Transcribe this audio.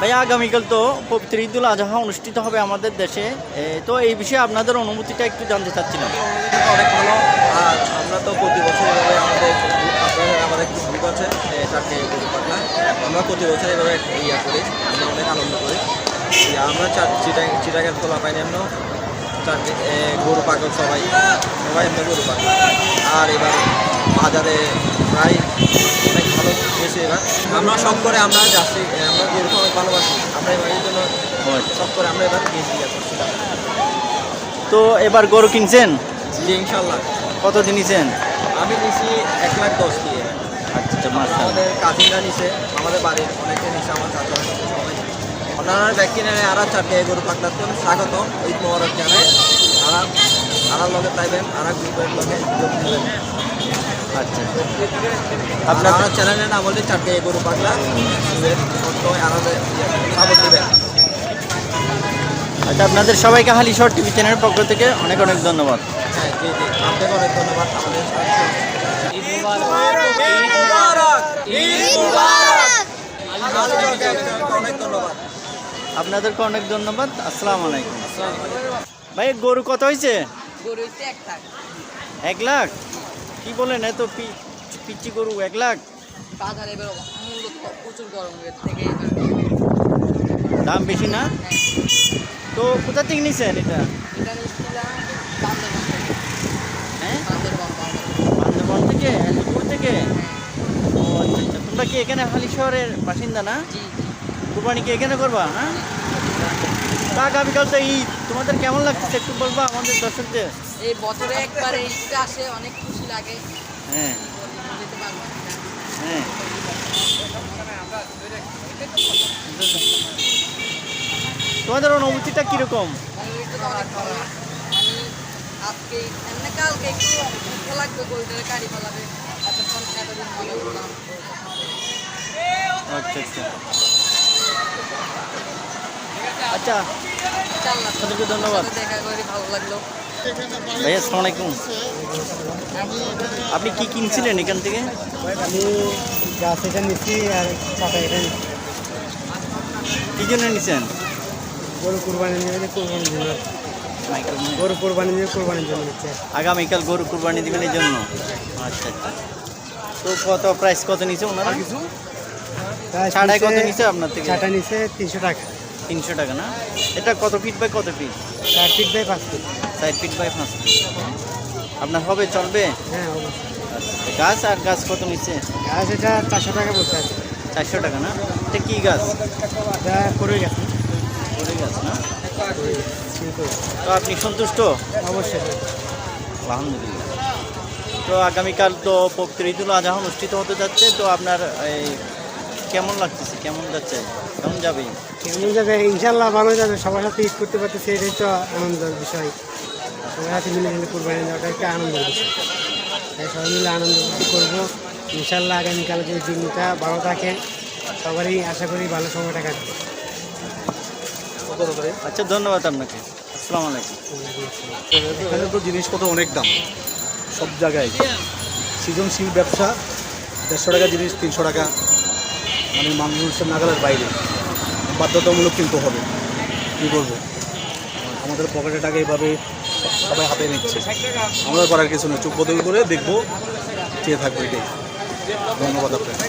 ভাইয়া, আগামীকাল তো পবিত্র ঈদুল আজহা অনুষ্ঠিত হবে আমাদের দেশে। তো এই বিষয়ে আপনাদের অনুমতিটা একটু জানতে চাচ্ছিলাম। অনেক ভালো। আর আমরা তো প্রতি বছর এভাবে আমাদের আমাদের একটি গ্রুপ আছে তাকে আমরা প্রতি বছর এভাবে ইয়া করি, আমরা অনেক আনন্দ করি। আমরা চার খোলা চিটাগের তোলা পাই জন্য গরু পাগল সবাই। সবাই আমরা গরু পাগল। আর এবার বাজারে প্রায় অনেক ভালো হয়েছে এবার। আমরা সব করে আমরা যাচ্ছি আমরা গরুকে অনেক ভালোবাসি। আমরা এবার এই জন্য সব করে আমরা এবার ইয়া তো এবার গরু কিনছেন? জি ইনশাল্লাহ। কত দিনিছেন আমি নিছি এক লাখ দশ দিয়ে। আচ্ছা আমাদের কাজিনরা নিছে আমাদের বাড়ির অনেকে নিছে আমার চাচা ব্যক্তি নেয় আর চারটে গরু পাকড়াতে স্বাগত ঈদ মোবারক জানাই। আর আর লগে তাইবেন আর গ্রুপের লগে যোগ দিবেন। আচ্ছা। আপনার আমার চ্যানেলের নাম হলে চারটে গরু পাকলা সত্য আনাদের সাপোর্ট দিবেন। আচ্ছা আপনাদের সবাইকে হালি শর্ট টিভি চ্যানেলের পক্ষ থেকে অনেক অনেক ধন্যবাদ। হ্যাঁ জি জি আপনাকে অনেক ধন্যবাদ আমাদের সাথে। ঈদ মুবারক ঈদ মুবারক অনেক ধন্যবাদ আপনাদেরকে অনেক ধন্যবাদ। আসসালামু আলাইকুম। ভাই গরু কত হয়েছে এক লাখ। কি বলেন এত পি- পিচ্ছি গরু এক লাখ? বাজার প্রচুর গরম থেকে। দাম বেশি না? তো কোথা থেকে নিছেন এটা? এটা বান্দরবান। থেকে? হ্যাঁ থেকে? ও আচ্ছা আচ্ছা। তোমরা কি এখানে হালি শহরের বাসিন্দা না? কুরবানি কি এখানে করবা হ্যাঁ? তা আগামীকাল তো ঈদ তোমাদের কেমন লাগছে একটু বলবা আমাদের দর্শকদের? এই বছরে একবার এই ঈদটা আসে অনেক খুশি লাগে। হ্যাঁ। হ্যাঁ। তোমাদের অনুভূতিটা কীরকম? আজকে এমনি কালকে একটু দুঃখ লাগবে গাড়ি ফেলাবে এতক্ষণ এতদিন মনে করলাম। আচ্ছা আচ্ছা। আচ্ছা। আপনাদেরকে ধন্যবাদ। ভাইয়া আসসালামু আলাইকুম। আপনি কি কিনছিলেন এখান থেকে? আমি গাছ এটা নিচ্ছি আর এটা নিচ্ছি। কি জন্য নিছেন? গরু কুরবানি নিয়ে কুরবানির জন্য গরু কুরবানি নিয়ে কুরবানির জন্য নিচ্ছে। আগামীকাল গরু কুরবানি দিবেন এই জন্য? আচ্ছা। আচ্ছা তো কত প্রাইস কত নিছে ওনারা? ছাড়াই কত নিছে আপনার থেকে? চাটা নিচ্ছে তিনশো টাকা। তিনশো টাকা না? এটা কত ফিট বাই কত ফিট চার ফিট বাই পাঁচ ফিট চার ফিট বাই পাঁচ ফিট আপনার হবে চলবে? হ্যাঁ গাছ আর গাছ কত নিচ্ছে গাছ এটা চারশো টাকা বসে আছে চারশো টাকা না? এটা কি গাছ? এটা করে গেছে করে গাছ না? তো আপনি সন্তুষ্ট? অবশ্যই। আলহামদুলিল্লাহ। তো আগামীকাল তো পবিত্র ঈদুল আজহা অনুষ্ঠিত হতে যাচ্ছে তো আপনার এই কেমন লাগতেছে? কেমন যাচ্ছে? কেমন যাবে? কেমন যাবে? ইনশাল্লাহ ভালো যাবে। সবার সাথে ঈদ করতে পারতেছে এটাই তো আনন্দের বিষয়। সবার সাথে মিলে মিলে কুরবানি দেওয়াটা একটা আনন্দের বিষয়। তাই সবাই মিলে আনন্দ করব। ইনশাল্লাহ আগামীকাল যে দিনটা ভালো থাকে। সবারই আশা করি ভালো সময়টা কাটবে। আচ্ছা ধন্যবাদ আপনাকে। আসসালামু আলাইকুম। এখানে তো জিনিসপত্র অনেক দাম। সব জায়গায়। সৃজনশীল ব্যবসা দেড়শো টাকা জিনিস তিনশো টাকা। মানে মানুষের নাগালের বাইরে। বাধ্যতামূলক কিন্তু হবে। কী করব আমাদের পকেটে টাকা এইভাবে সবাই হাতে নিচ্ছে। আমাদের করার কিছু নেই। চোখ বদল করে দেখব, চেয়ে থাকব এটাই। ধন্যবাদ আপনাকে।